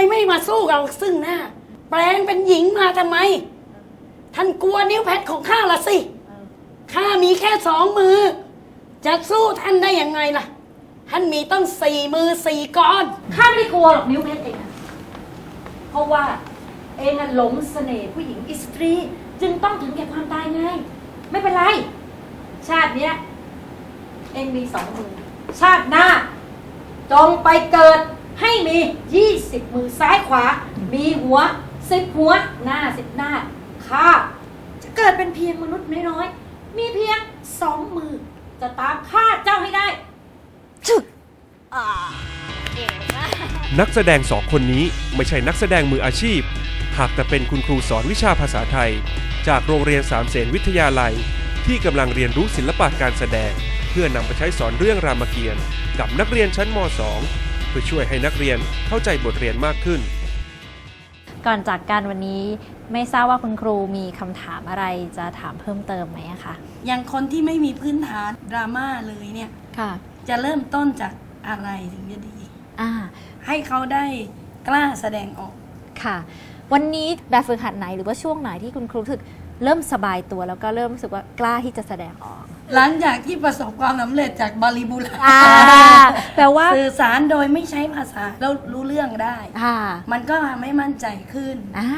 ไมไม่มาสู้เราซึ่งหน้า แปลงเป็นหญิงมาทำไม ท่านกลัวนิ้วแพทของข้าละสิข้ามีแค่สองมือ จะสู้ท่านได้ยังไงล่ะ ท่านมีต้องสี่มือสี่กรข้าไม่ได้กลัวหรอกนิ้วเพชรเองอะเพราะว่าเองอะหลงเสน่ห์ผู้หญิงอิสตรี จึงต้องถึงแก่ความตายไง ไม่เป็นไร ชาติเนี้ย เองมีสองมือ ชาติหน้า จงไปเกิด ให้มียี่สิบมือซ้ายขวา มีหัวสิบหัวหน้าสิบหน้าข้าจะเกิดเป็นเพียงมนุษย์น้อยๆ มีเพียงสองมือ จะตามข้าเจ้าให้ได้นักแสดงสองคนนี้ไม่ใช่นักแสดงมืออาชีพ หากแต่เป็นคุณครูสอนวิชาภาษาไทย จากโรงเรียนสามเสนวิทยาลัย ที่กำลังเรียนรู้ศิลปะการแสดง เพื่อนำไปใช้สอนเรื่องรามเกียรติ์กับนักเรียนชั้นม .2 เพื่อช่วยให้นักเรียนเข้าใจบทเรียนมากขึ้น ก่อนจากการวันนี้ไม่ทราบว่าคุณครูมีคำถามอะไรจะถามเพิ่มเติมไหมอะคะอย่างคนที่ไม่มีพื้นฐานดราม่าเลยเนี่ยค่ะจะเริ่มต้นจากอะไรถึงจะดี อ่าให้เขาได้กล้าแสดงออกค่ะ วันนี้แบบฝึกหัดไหนหรือว่าช่วงไหนที่คุณครูรู้สึกเริ่มสบายตัวแล้วก็เริ่มรู้สึกว่ากล้าที่จะแสดงออก หลังจากที่ประสบความสำเร็จจากบาลีบูลาอ่าแปลว่าสื่อสารโดยไม่ใช้ภาษาแล้วรู้เรื่องได้ค่ะมันก็ทำให้มั่นใจขึ้น อ่า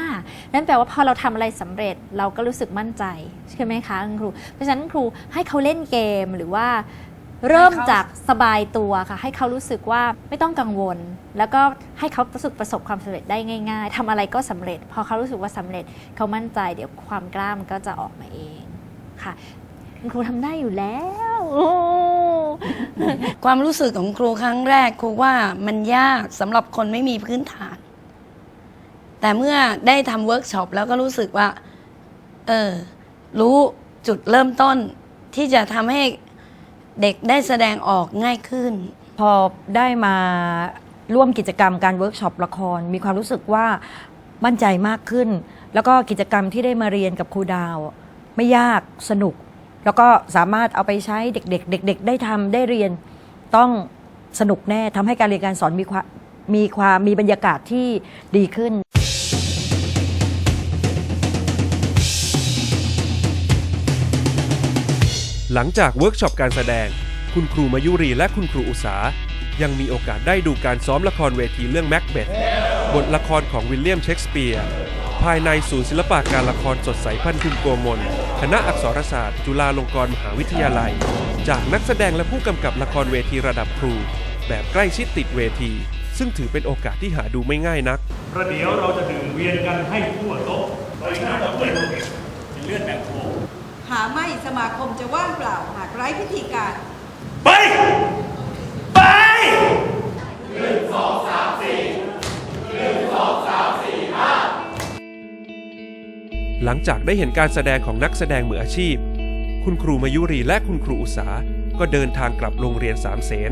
นั่นแปลว่าพอเราทำอะไรสำเร็จเราก็รู้สึกมั่นใจใช่ไหมคะคุณครู เพราะฉะนั้นครูให้เขาเล่นเกมหรือว่า เริ่มจากสบายตัวค่ะ ให้เขารู้สึกว่าไม่ต้องกังวล แล้วก็ให้เขาประสบประสบความสำเร็จได้ง่ายๆทำอะไรก็สำเร็จ พอเขารู้สึกว่าสำเร็จเขามั่นใจ เดี๋ยวความกล้ามันก็จะออกมาเองค่ะ คุณครูทำได้อยู่แล้วโอ้ความรู้สึกของครูครั้งแรกครูว่ามันยากสำหรับคนไม่มีพื้นฐาน แต่เมื่อได้ทำเวิร์กช็อปแล้วก็รู้สึกว่า เออ รู้จุดเริ่มต้นที่จะทำให้เด็กได้แสดงออกง่ายขึ้น พอได้มาร่วมกิจกรรมการเวิร์กช็อปละคร มีความรู้สึกว่ามั่นใจมากขึ้น แล้วก็กิจกรรมที่ได้มาเรียนกับครูดาว ไม่ยากสนุก แล้วก็สามารถเอาไปใช้เด็กๆ เด็ก ๆ ได้ทำได้เรียนต้องสนุกแน่ทำให้การเรียนการสอนมีความมีความมีบรรยากาศที่ดีขึ้นหลังจากเวิร์กช็อปการแสดง คุณครูมายุรีและคุณครูอุษายังมีโอกาสได้ดูการซ้อมละครเวทีเรื่องแม็กเบธบทละครของวิลเลียมเชกสเปียร์ ภายในศูนย์ศิลปะการละครสดใสพันธุมโกมล คณะอักษรศาสตร์ จุฬาลงกรณ์มหาวิทยาลัย จากนักแสดงและผู้กำกับละครเวทีระดับครู แบบใกล้ชิดติดเวที ซึ่งถือเป็นโอกาสที่หาดูไม่ง่ายนักประเดี๋ยวเราจะดื่มเวียนกันให้ทั่วโต๊ะโดยน้ำด้วยเลือดแบบโคหาไม่สมาคมจะว่างเปล่าหากไร้พิธีการ ไป ไปห ลังจากได้เห็นการแสดงของนักแสดงมืออาชีพ คุณครูมายุรีและคุณครูอุษาก็เดินทางกลับโรงเรียนสามเสน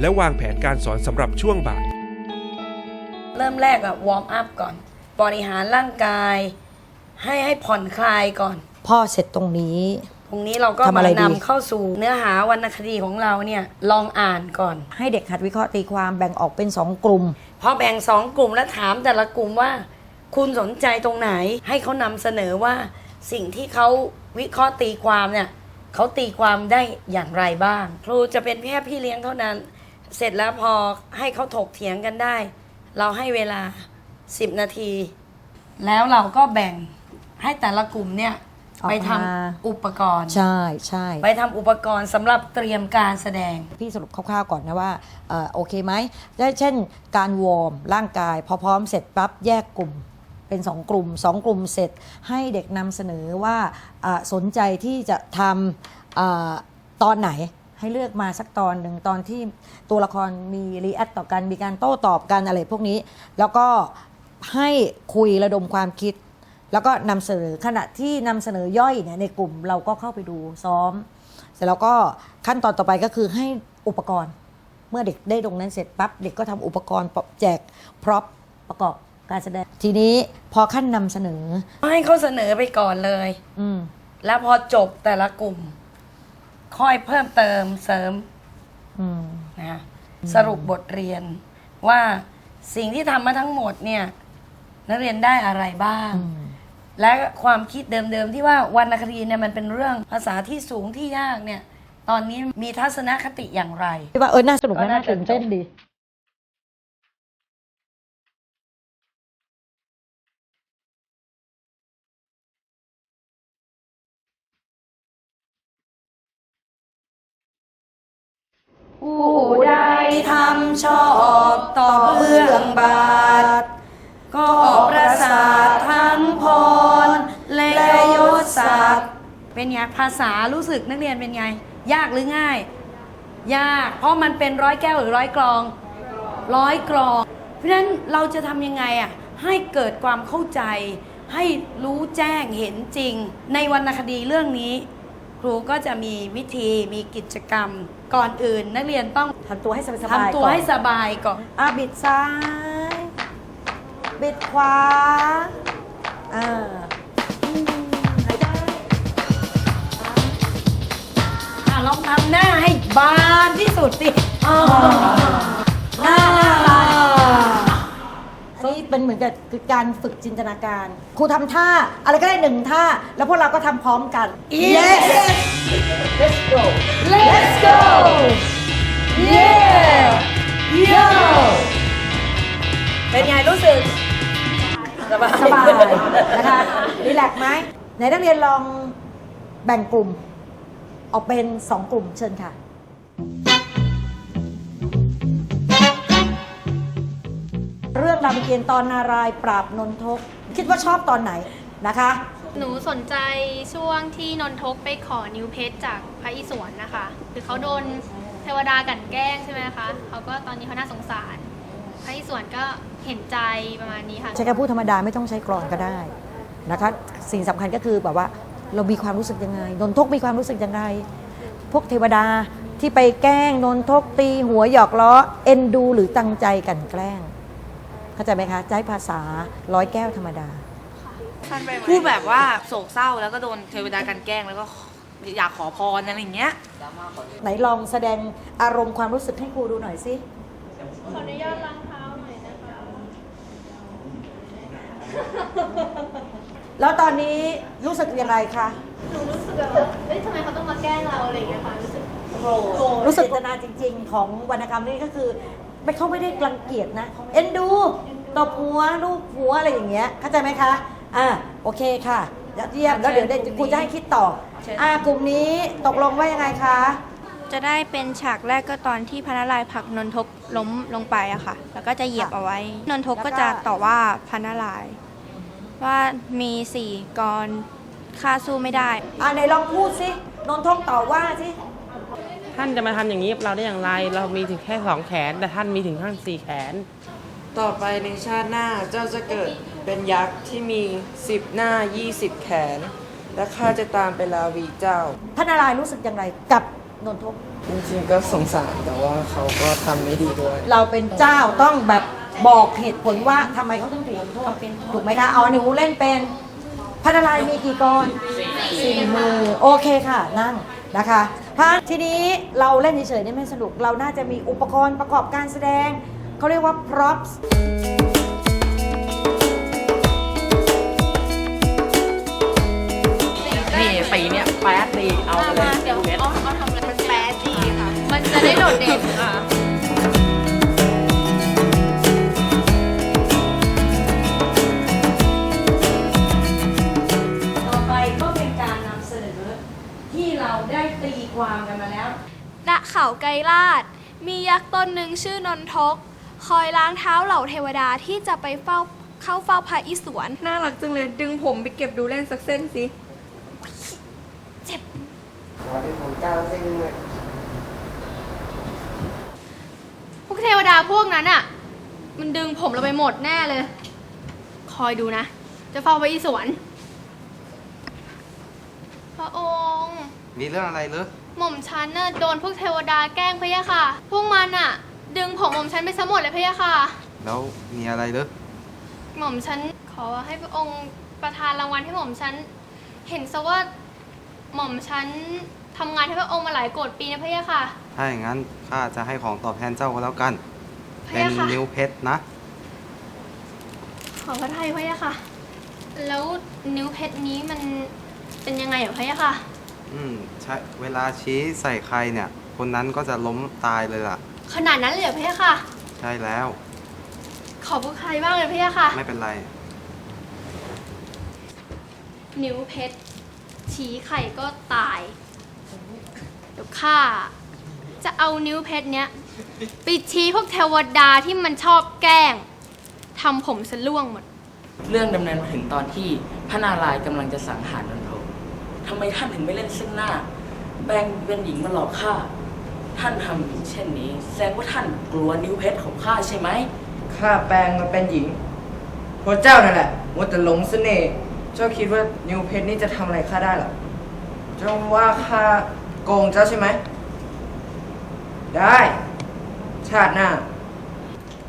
และวางแผนการสอนสำหรับช่วงบ่าย เริ่มแรกอะวอร์มอัพก่อน บริหารร่างกาย ให้ให้ผ่อนคลายก่อน พ่อเสร็จตรงนี้ ตรงนี้เราก็ทำมาอะไรดี นำเข้าสู่เนื้อหาวรรณคดีของเราเนี่ยลองอ่านก่อน ให้เด็กหัดวิเคราะห์ตีความแบ่งออกเป็นสองกลุ่ม พอแบ่งสองกลุ่มแล้วถามแต่ละกลุ่มว่า คุณสนใจตรงไหนให้เขานำเสนอว่าสิ่งที่เขาวิเคราะห์ตีความเนี่ยเขาตีความได้อย่างไรบ้าง ครูจะเป็นแค่พี่เลี้ยงเท่านั้น เสร็จแล้วพอให้เขาถกเถียงกันได้ เราให้เวลา 10 นาที แล้วเราก็แบ่งให้แต่ละกลุ่มเนี่ยออกไปทำมาอุปกรณ์ ใช่ใช่ไปทำอุปกรณ์สำหรับเตรียมการแสดง พี่สรุปคร่าวๆก่อนนะว่าเอ่อโอเคไหมได้เช่น การวอร์มร่างกาย พอพร้อมเสร็จปั๊บแยกกลุ่ม เป็น 2 กลุ่ม 2 กลุ่มเสร็จให้เด็กนำเสนอว่าสนใจที่จะทำตอนไหนให้เลือกมาสักตอนหนึ่งตอนที่ตัวละครมีรีแอคต่อกันมีการโต้ตอบกันอะไรพวกนี้ แล้วก็ให้คุยระดมความคิด แล้วก็นำเสนอขณะที่นำเสนอย่อยเนี่ยในกลุ่มเราก็เข้าไปดูซ้อม เสร็จแล้วก็ขั้นตอนต่อไปก็คือให้อุปกรณ์ เมื่อเด็กได้ตรงนั้นเสร็จปั๊บเด็กก็ทำอุปกรณ์แจกพร็อพประกอบ การแสดง ทีนี้พอขั้นนำเสนอ ให้เขาเสนอไปก่อนเลย อืม แล้วพอจบแต่ละกลุ่ม ค่อยเพิ่มเติมเสริมอืม นะฮะสรุปบทเรียนว่าสิ่งที่ทำมาทั้งหมดเนี่ย นักเรียนได้อะไรบ้างและความคิดเดิมๆที่ว่าวรรณคดีเนี่ยมันเป็นเรื่องภาษาที่สูงที่ยากเนี่ย ตอนนี้มีทัศนคติอย่างไรที่ว่าเออน่าสนุกก็และน่าน่าตื่นเต้นดี ชอบต่อเบื้องบาท ก็ประสาททั้งพร และยศศักดิ์เป็นไงภาษารู้สึกนักเรียนเป็นไง ยากหรือง่าย ยากเพราะมันเป็นร้อยแก้วหรือร้อยกรอง ร้อยกรอง เพราะฉะนั้นเราจะทำยังไงอะให้เกิดความเข้าใจให้รู้แจ้งเห็นจริง ในวรรณคดีเรื่องนี้ ครูก็จะมีวิธีมีกิจกรรม ก่อนอื่นนักเรียนต้องทำตัวให้สบายๆทำตัวก่อนให้สบายก่อน อะบิดซ้าย บิดขวาอ่าอืมหายใจอะลองทำหน้าให้บานที่สุดสิหน้าอัน นี้เป็นเหมือนกับคือการฝึกจินตนาการ ครูทำท่าอะไรก็ได้หนึ่งท่า แล้วพวกเราก็ทำพร้อมกัน Yes Let's go Let's go Yeah Yo เป็นไงรู้สึกสบายสบายนะคะรีแลกซ์ไหมไหนนักเรียนลองแบ่งกลุ่ม ออกเป็นสองกลุ่มเชิญค่ะ รื่องรามเกียรติ์ตอนนารายณ์ปราบนนทก คิดว่าชอบตอนไหนนะคะ หนูสนใจช่วงที่นนทกไปขอนิ้วเพชรจากพระอิศวรนะคะ คือเขาโดนเทวดากลันแกล้งใช่ไหมคะเขาก็ตอนนี้เขาน่าสงสาร พระอิศวรก็เห็นใจประมาณนี้ค่ะใช้คำพูดธรรมดาไม่ต้องใช้กรอนก็ได้นะคะ สิ่งสำคัญก็คือแบบว่าเรามีความรู้สึกยังไงนนทกมีความรู้สึกยังไง พวกเทวดาที่ไปแกล้งนนทกตีหัวหยอกล้อเอ็นดูหรือตั้งใจกลันแกล้ง เข้าใจไหมคะใช้ภาษาร้อยแก้วธรรมดา พูดแบบว่าโศกเศร้าแล้วก็โดนเทวดากันแกล้งแล้วก็อยากขอพรอะไรอย่างเงี้ย ไหนลองแสดงอารมณ์ความรู้สึกให้ครูดูหน่อยสิขออนุญาตล้างเท้าหน่อยนะคะ แล้วตอนนี้รู้สึกยังไงคะหนูรู้สึกแบบว่าเอ้ยทำไมเขาต้องมาแกล้งเราอะไรอย่างเงี้ยค่ะ รู้สึกโกรธ รู้สึกเจตนาจริง ๆ ของวรรณกรรมนี่ก็คือ ไม่เขาไม่ได้รังเกียจนะ เอ็นดูตบหัวลูกหัวอะไรอย่างเงี้ยเข้าใจไหมคะอ่าโอเคค่ะยอดเยี่ยมแล้วเดี๋ยวเดี๋ยวครูจะให้คิดต่ออ่ากลุ่มนี้ตกลงว่ายังไงคะจะได้เป็นฉากแรกก็ตอนที่พระนารายณ์ผลักนนทกล้มลงไปอะค่ะ แล้วก็จะเหยียบเอาไว้ นนทกก็จะต่อว่าพระนารายณ์ว่ามีสี่กรค่าสู้ไม่ได้ อ่าไหนลองพูดสินนทงต่อว่าสิ ท่านจะมาทำอย่างนี้กับเราได้อย่างไร เรามีถึงแค่สองแขน แต่ท่านมีถึงขั้นสี่แขน ต่อไปในชาติหน้าเจ้าจะเกิดเป็นยักษ์ที่มีสิบหน้ายี่สิบแขน และข้าจะตามไปลาวีเจ้าพระนารายณ์รู้สึกอย่างไรกับนนทก จริงๆก็สงสารแต่ว่าเขาก็ทำไม่ดีด้วย เราเป็นเจ้าต้องแบบบอกเหตุผลว่าทำไมเขาต้องถูกลงโทษถูกไหมคะเอาหนูเล่นเป็นพระนารายณ์มีกี่กรสี่มือโอเคค่ะ นั่งนะคะ เพราะทีนี้เราเล่นเฉยๆนี่ไม่สนุก เราน่าจะมีอุปกรณ์ประกอบการแสดง เขาเรียกว่า props นี่ปีเนี้ยแป๊ดดีเอาไปเลยเดี๋ยวเอาเอาทำอะไรมันแป๊ดดีค่ะ มันจะได้โดดเด่นค่ะ ตีความกันมาแล้ว ณเขาไกรลาด มียักษ์ตนหนึ่งชื่อนนทก คอยล้างเท้าเหล่าเทวดาที่จะไปเฝ้าเข้าเฝ้าพระอิศวร น่ารักจังเลยดึงผมไปเก็บดูเล่นสักเส้นสิพวกเทวดาพวกนั้นอะ มันดึงผมเราไปหมดแน่เลย คอยดูนะ จะเฝ้าพระอิศวรพระองค์ มีเรื่องอะไรหรือหม่อมฉันน่ะโดนพวกเทวดาแกล้งพะยะค่ะ พวกมันอะ ดึงผมหม่อมฉันไปซะหมดเลยพะยะค่ะ แล้วมีอะไรหรือหม่อมฉันขอให้พระองค์ประทานรางวัลให้หม่อมฉันเห็นซะว่าหม่อมฉันทำงานให้พระองค์มาหลายโกรธปีนะพะยะค่ะ ถ้าอย่างนั้นข้าจะให้ของตอบแทนเจ้าก็แล้วกัน พะเป็นยะค่ะ นิ้วเพชรนะอพระทัยพระยะค่ะ แล้วนิ้วเพชรนี้มันเป็นยังไงเหรอพระยะค่ะ อืมใช่เวลาชี้ใส่ใครเนี่ย คนนั้นก็จะล้มตายเลยล่ะ ขนาดนั้นเลยเหรอพระยะค่ะ ใช่แล้ว ขอบพระทัยมากเลยพระยะค่ะ ไม่เป็นไร นิ้วเพชร ชี้ไข่ก็ตาย เดี๋ยวข้าจะเอานิ้วเพชรเนี้ยไปชี้พวกเทวดาที่มันชอบแกล้งทำผมสล่วงหมด เรื่องดำเนินมาถึงตอนที่พระนารายณ์กำลังจะสังหารนนทก ทำไมท่านถึงไม่เล่นซึ่งหน้า แปลงเป็นหญิงมาหลอกข้า ท่านทำอย่างเช่นนี้ แสดงว่าท่านกลัวนิ้วเพชรของข้าใช่ไหม ข้าแปลงมาเป็นหญิงเพราะเจ้านั่นแหละมัวแต่หลงเสน่ห์ เจ้าคิดว่านิวเพชรนี่จะทำอะไรข้าได้หรอ เจ้าว่าข้าโกงเจ้าใช่ไหม ได้ ชาติหน้า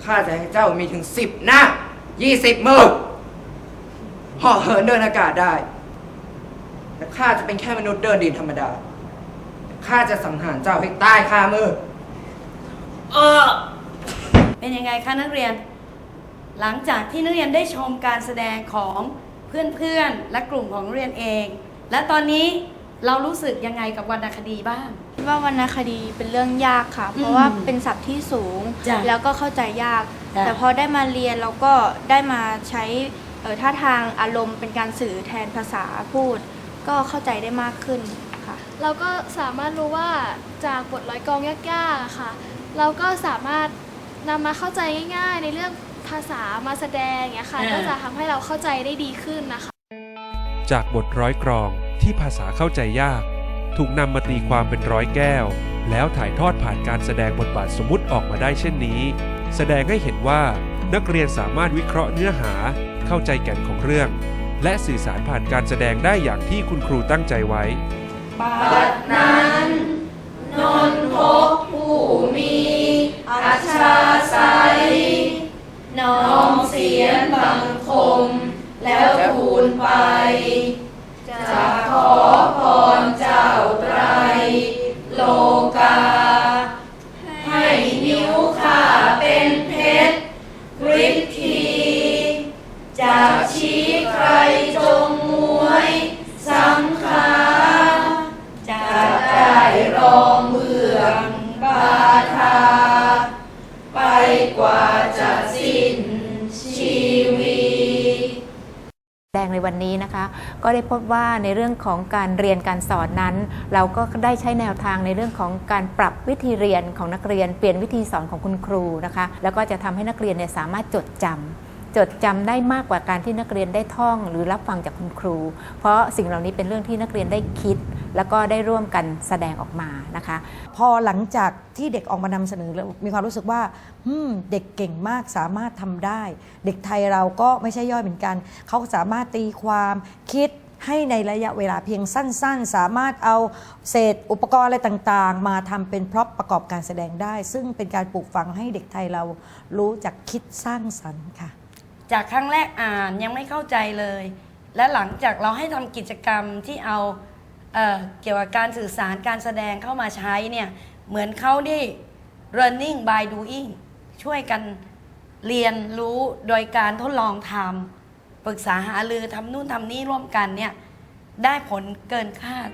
ข้าจะให้เจ้ามีถึงสิบหน้ายี่สิบมือห่อเหินเดินอากาศได้ แต่ข้าจะเป็นแค่มนุษย์เดินดินธรรมดาข้าจะสังหารเจ้าให้ตายคามือ เออ เป็นยังไงคะนักเรียน หลังจากที่นักเรียนได้ชมการแสดงของเพื่อนๆ และกลุ่มของนักเรียนเอง และตอนนี้เรารู้สึกยังไงกับวรรณคดีบ้าง คิดว่าวรรณคดีเป็นเรื่องยากค่ะ เพราะว่าเป็นศัพท์ที่สูง จ้ะแล้วก็เข้าใจยาก จ้ะ แต่พอได้มาเรียนเราก็ได้มาใช้เอ่อท่าทางอารมณ์เป็นการสื่อแทนภาษาพูด ก็เข้าใจได้มากขึ้นค่ะ เราก็สามารถรู้ว่าจากบทร้อยกรองยากๆอะค่ะ เราก็สามารถนำมาเข้าใจง่าย ๆ ในเรื่องภาษามาแสดงอย่างเงี้ยค่ะ อ่า ก็จะทำให้เราเข้าใจได้ดีขึ้นนะคะ จากบทร้อยกรองที่ภาษาเข้าใจยาก ถูกนำมาตีความเป็นร้อยแก้ว แล้วถ่ายทอดผ่านการแสดงบทบาทสมมุติออกมาได้เช่นนี้ แสดงให้เห็นว่านักเรียนสามารถวิเคราะห์เนื้อหาเข้าใจแก่นของเรื่อง และสื่อสารผ่านการแสดงได้อย่างที่คุณครูตั้งใจไว้ บัดนั้น นนทกผู้มีอาชาไซน้อมเสียงบังคม แล้วทูลไป ในวันนี้นะคะ ก็ได้พบว่าในเรื่องของการเรียนการสอนนั้น เราก็ได้ใช้แนวทางในเรื่องของการปรับวิธีเรียนของนักเรียน เปลี่ยนวิธีสอนของคุณครูนะคะ แล้วก็จะทำให้นักเรียนเนี่ยสามารถจดจำจดจำได้มากกว่าการที่นักเรียนได้ท่อง หรือรับฟังจากคุณครู เพราะสิ่งเหล่านี้เป็นเรื่องที่นักเรียนได้คิด แล้วก็ได้ร่วมกันแสดงออกมานะคะ พอหลังจากที่เด็กออกมานำเสนอแล้วมีความรู้สึกว่าเด็กเก่งมากสามารถทำได้ เด็กไทยเราก็ไม่ใช่ย่อยเหมือนกัน เขาสามารถตีความคิดให้ในระยะเวลาเพียงสั้น ๆ สามารถเอาเศษอุปกรณ์อะไรต่างๆ มาทำเป็นพร็อพประกอบการแสดงได้ ซึ่งเป็นการปลูกฝังให้เด็กไทยเรารู้จักคิดสร้างสรรค์ค่ะ จากครั้งแรกอ่านยังไม่เข้าใจเลย และหลังจากเราให้ทำกิจกรรมที่เอา เเกี่ยวกับการสื่อสารการแสดงเข้ามาใช้เนี่ยเหมือนเขาได้ learning by doing ช่วยกันเรียนรู้โดยการทดลองทำปรึกษาหารือทำนู่นทำนี่ร่วมกันเนี่ยได้ผลเกินคาด